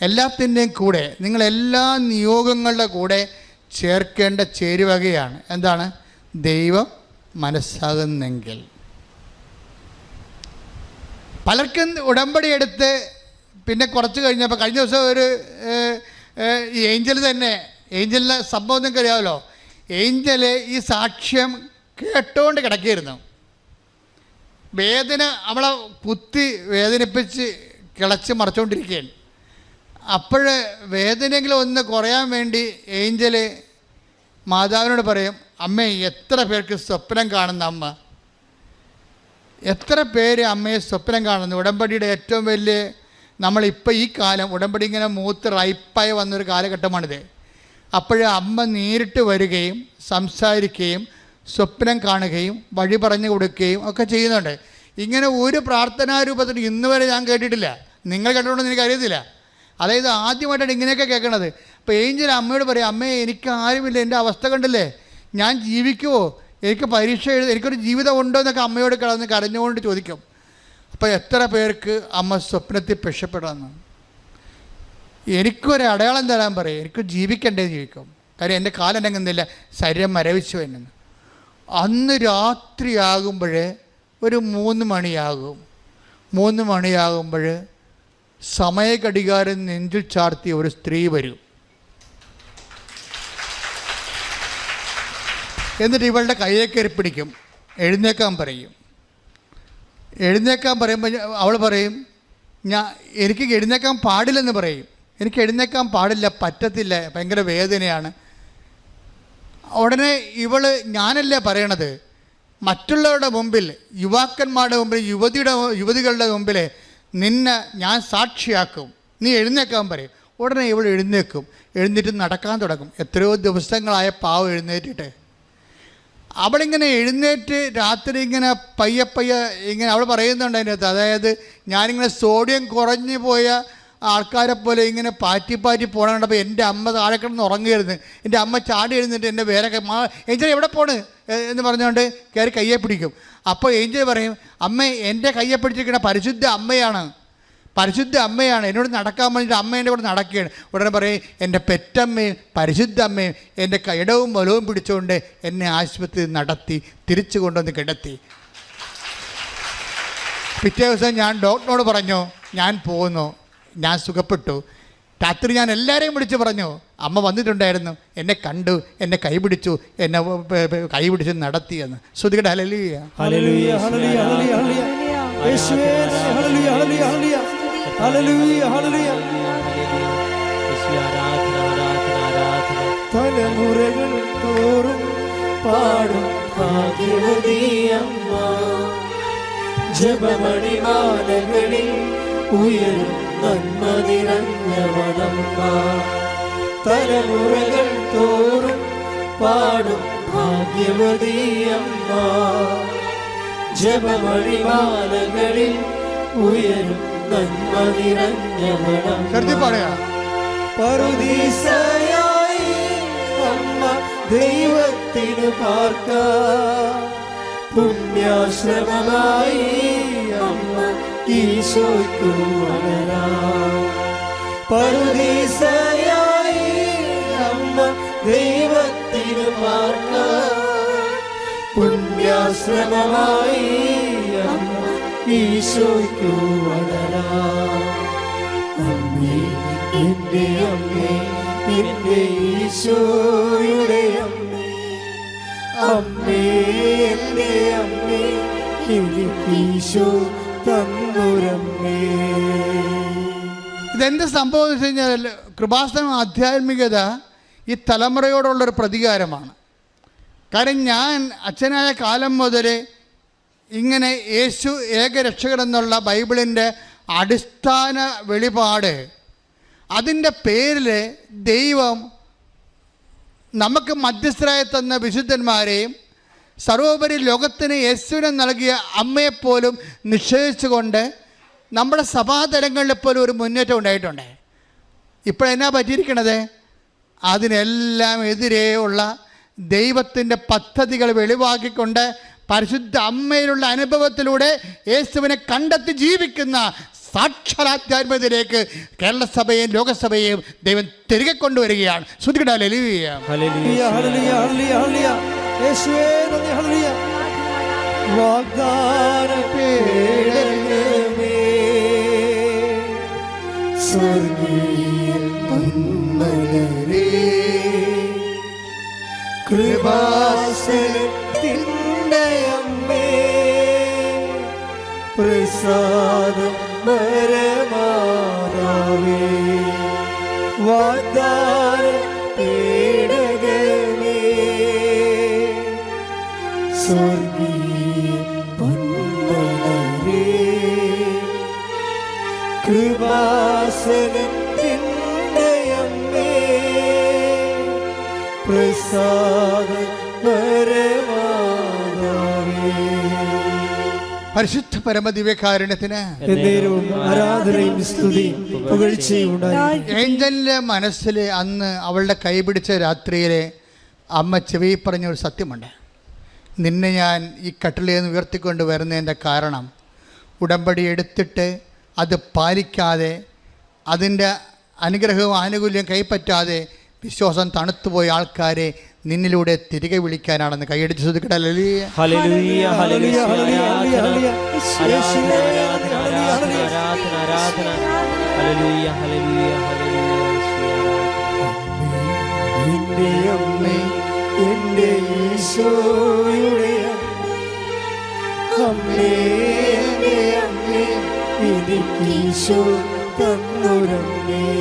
എല്ലാത്തിന്റെയും കൂടെ നിങ്ങളെല്ലാ നിയോഗങ്ങളുടെ കൂടെ ചേർക്കേണ്ട ചേരുവകയാണ്. എന്താണ്? ദൈവം മനസ്സാകുന്നെങ്കിൽ. പലർക്കും ഉടമ്പടി എടുത്ത് പിന്നെ കുറച്ച് കഴിഞ്ഞപ്പോൾ കഴിഞ്ഞ ദിവസം ഒരു ഏഞ്ചൽ തന്നെ ഏഞ്ചലിന്റെ സംഭവം നിങ്ങൾക്ക് അറിയാമല്ലോ? ഏഞ്ചൽ ഈ സാക്ഷ്യം കേട്ടുകൊണ്ട് കിടക്കിയിരുന്നു. വേദന അവളെ കുത്തി വേദനിപ്പിച്ച് കിളച്ച് മറച്ചുകൊണ്ടിരിക്കുകയാണ് അപ്പോൾ വേദനയെങ്കിലും ഒന്ന് കുറയാൻ വേണ്ടി ഏഞ്ചൽ മാതാവിനോട് പറയും അമ്മ എത്ര പേർക്ക് സ്വപ്നം കാണുന്ന അമ്മ? എത്ര പേര് അമ്മയെ സ്വപ്നം കാണുന്നു? ഉടമ്പടിയുടെ ഏറ്റവും വലിയ നമ്മളിപ്പോൾ ഈ കാലം ഉടമ്പടി ഇങ്ങനെ മൂത്ത് റൈപ്പായി വന്നൊരു കാലഘട്ടമാണിത്. അപ്പോൾ അമ്മ നേരിട്ട് വരികയും സംസാരിക്കുകയും സ്വപ്നം കാണുകയും വഴി പറഞ്ഞു കൊടുക്കുകയും ഒക്കെ ചെയ്യുന്നുണ്ട്. ഇങ്ങനെ ഒരു പ്രാർത്ഥനാ ഇന്ന് വരെ ഞാൻ കേട്ടിട്ടില്ല. നിങ്ങൾ കേട്ടിട്ടുണ്ടെന്ന് എനിക്ക് അറിയത്തില്ല. അതായത് ആദ്യമായിട്ടാണ് ഇങ്ങനെയൊക്കെ കേൾക്കണത്. അപ്പോൾ ഏഞ്ചൽ അമ്മയോട് പറയും അമ്മേ എനിക്ക് ആരുമില്ല എന്റെ അവസ്ഥ കണ്ടില്ലേ? ഞാൻ ജീവിക്കുമോ എനിക്ക് പരീക്ഷ എഴുതി എനിക്കൊരു ജീവിതം ഉണ്ടോ എന്നൊക്കെ അമ്മയോട് കിടന്ന് കരഞ്ഞുകൊണ്ട് ചോദിക്കും. അപ്പോൾ എത്ര പേർക്ക് അമ്മ സ്വപ്നത്തിൽ രക്ഷപ്പെടാമെന്ന്? എനിക്കൊരു അടയാളം തരാൻ പറയും എനിക്ക് ജീവിക്കണ്ടേ ജീവിക്കും കാര്യം എന്റെ കാലം എന്നെങ്ങുന്നില്ല ശരീരം മരവിച്ചു എന്നു അന്ന് രാത്രിയാകുമ്പോഴേ ഒരു മൂന്ന് മണിയാകും. മൂന്ന് മണിയാകുമ്പോൾ സമയഘടികാരം നെഞ്ചിൽ ചാർത്തിയ ഒരു സ്ത്രീ വരും. എന്നിട്ട് ഇവളുടെ കയ്യെ കയറി പിടിക്കും. എഴുന്നേക്കാൻ പറയും. എഴുന്നേക്കാൻ പറയുമ്പോൾ അവൾ പറയും ഞാൻ എനിക്ക് എഴുന്നേക്കാൻ പാടില്ലെന്ന് പറയും. എനിക്ക് എഴുന്നേക്കാൻ പാടില്ല പറ്റത്തില്ല ഭയങ്കര വേദനയാണ്. ഉടനെ ഇവൾ ഞാനല്ലേ പറയണത്? മറ്റുള്ളവരുടെ മുമ്പിൽ യുവാക്കന്മാരുടെ മുമ്പിൽ യുവതിയുടെ യുവതികളുടെ മുമ്പിൽ നിന്നെ ഞാൻ സാക്ഷിയാക്കും. നീ എഴുന്നേക്കാൻ പറയും. ഉടനെ ഇവൾ എഴുന്നേക്കും. എഴുന്നേറ്റ് നടക്കാൻ തുടങ്ങും. എത്രയോ ദിവസങ്ങളായ പാവം എഴുന്നേറ്റിട്ട്. അവളിങ്ങനെ എഴുന്നേറ്റ് രാത്രി ഇങ്ങനെ പയ്യെ പയ്യെ ഇങ്ങനെ അവൾ പറയുന്നുണ്ട് അതിനകത്ത്. അതായത് ഞാനിങ്ങനെ സോഡിയം കുറഞ്ഞു പോയ ആൾക്കാരെ പോലെ ഇങ്ങനെ പാറ്റി പാറ്റി പോകണപ്പോൾ എന്റെ അമ്മ താഴെ കിടന്ന് ഉറങ്ങുകയായിരുന്നു. എന്റെ അമ്മ ചാടി എഴുന്നിട്ട് എന്റെ വേറെ മാ ഏഞ്ചൽ എവിടെ പോണ്? എന്ന് പറഞ്ഞുകൊണ്ട് കയറി കയ്യെ പിടിക്കും. അപ്പോൾ ഏഞ്ചൽ പറയും അമ്മ എന്റെ കയ്യെ പിടിച്ചിരിക്കുന്ന പരിശുദ്ധ അമ്മയാണ്. പരിശുദ്ധ അമ്മയാണ്. എന്നോട് നടക്കാൻ വേണ്ടിയിട്ട് അമ്മ എന്റെ കൂടെ നടക്കുകയാണ്. ഉടനെ പറയും എന്റെ പെറ്റമ്മയും പരിശുദ്ധ അമ്മയും എന്റെ ഇടവും വലവും പിടിച്ചുകൊണ്ട് എന്നെ ആശുപത്രി നടത്തി തിരിച്ചു കൊണ്ടുവന്ന് കിടത്തി. പിറ്റേ ദിവസം ഞാൻ ഡോക്ടറിനോട് പറഞ്ഞു ഞാൻ പോകുന്നു ഞാൻ സുഖപ്പെട്ടു. രാത്രി ഞാൻ എല്ലാവരെയും വിളിച്ച് പറഞ്ഞു അമ്മ വന്നിട്ടുണ്ടായിരുന്നു. എന്നെ കണ്ടു എന്നെ കൈപിടിച്ചു എന്നെ കൈപിടിച്ച് നടത്തിയെന്ന് ശ്രുതികട ഹലലിയ തലമുറകൾ പാടും ജപമണിമാലകളിൽ ഉയരും നന്മ നിറഞ്ഞവളമ്മ. തലമുറകൾ തോറും പാടും ഭാഗ്യവതിയമ്മ ജപമണിമാലകളിൽ ഉയരും നന്മ പാടുക. പറുദീസയായി അമ്മ ദൈവത്തിനു പാർക്ക. പുണ്യാശ്രമമായി അമ്മ ഈശോയ്ക്കു വളരാ പറുദീസയായി അമ്മ ദൈവത്തിനു പാർക്ക. പുണ്യാശ്രമമായി അമ്മ ഈശോയ്ക്കു വളരാ അമ്മേ എന്റെ അമ്മേ എന്റെ ഈശോയുടെ അമ്മേ. അമ്മേ എന്റെ അമ്മേ എനിക്ക് ഈശോ ഇതെന്ത് സംഭവം എന്ന് വെച്ച് കഴിഞ്ഞാൽ കൃപാസനം ആധ്യാത്മികത ഈ തലമുറയോടുള്ളൊരു പ്രതികാരമാണ്. കാരണം ഞാൻ അച്ഛനായ കാലം മുതൽ ഇങ്ങനെ യേശു ഏകരക്ഷകൻ എന്നുള്ള ബൈബിളിന്റെ അടിസ്ഥാന വെളിപാട് അതിന്റെ പേരിൽ ദൈവം നമുക്ക് മധ്യസ്ഥരായി തന്ന വിശുദ്ധന്മാരെയും സർവോപരി ലോകത്തിന് യേശുവിനെ നൽകിയ അമ്മയെപ്പോലും നിഷേധിച്ചുകൊണ്ട് നമ്മുടെ സഭാതലങ്ങളിൽ പോലും ഒരു മുന്നേറ്റം ഉണ്ടായിട്ടുണ്ട്. ഇപ്പോഴെന്നാ പറ്റിയിരിക്കണത്? അതിനെല്ലാം എതിരെയുള്ള ദൈവത്തിന്റെ പദ്ധതികൾ വെളിവാക്കിക്കൊണ്ട് പരിശുദ്ധ അമ്മയിലുള്ള അനുഭവത്തിലൂടെ യേശുവിനെ കണ്ടെത്തി ജീവിക്കുന്ന സാക്ഷരാധ്യാത്മത്തിലേക്ക് കേരള സഭയെയും ലോകസഭയെയും ദൈവം തിരികെ കൊണ്ടുവരികയാണ്. ശ്രുതികടാലേ സ്വർഗീയ പൊന്മലരേ. കൃപാസനത്തിന്റെ അമ്മേ പ്രസാദം പരമാതാവേ വാഗ്ദാന പ്രസാദ പരിശുദ്ധ പരമദിവ്യകാരുണ്യത്തിന് ആരാധനയും സ്തുതിയും പുകഴ്ചയും ഉണ്ടായി. ഏഞ്ചലിന്റെ മനസ്സിൽ അന്ന് അവളുടെ കൈപിടിച്ച രാത്രിയിലെ അമ്മ ചെവി പറഞ്ഞ ഒരു സത്യമുണ്ട്. നിന്നെ ഞാൻ ഈ കട്ടിലിൽ നിന്ന് ഉയർത്തിക്കൊണ്ട് വരുന്നതിന്റെ കാരണം ഉടമ്പടി എടുത്തിട്ട് അത് പാലിക്കാതെ അതിന്റെ അനുഗ്രഹവും ആനുകൂല്യം കൈപ്പറ്റാതെ വിശ്വാസം തണുത്തുപോയ ആൾക്കാരെ നിന്നിലൂടെ തിരികെ വിളിക്കാനാണെന്ന് കൈയടിച്ച് ശ്രദ്ധിക്കട്ടെ. അമ്മേ അമ്മേ. എന്റെ അമ്മേ എനിക്ക് ഈശോ തന്നൊരമ്മേ